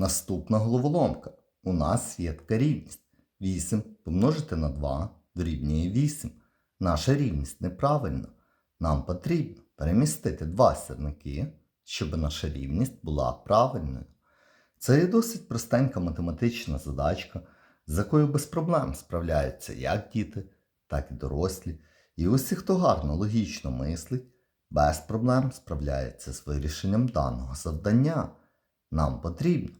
Наступна головоломка. У нас є така рівність. 8 помножити на 2 дорівнює 8. Наша рівність неправильна. Нам потрібно перемістити два сірники, щоб наша рівність була правильною. Це є досить простенька математична задачка, з якою без проблем справляються як діти, так і дорослі. І усі, хто гарно логічно мислить, без проблем справляється з вирішенням даного завдання. Нам потрібно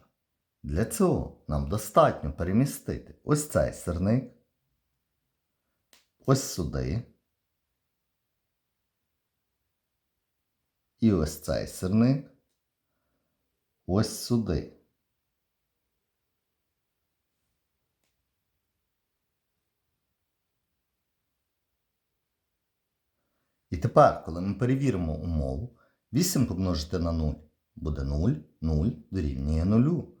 Для цього нам достатньо перемістити ось цей сирник, ось сюди. І ось цей сирник ось сюди. І тепер, коли ми перевіримо умову, 8 помножити на 0 буде 0, 0 дорівнює 0.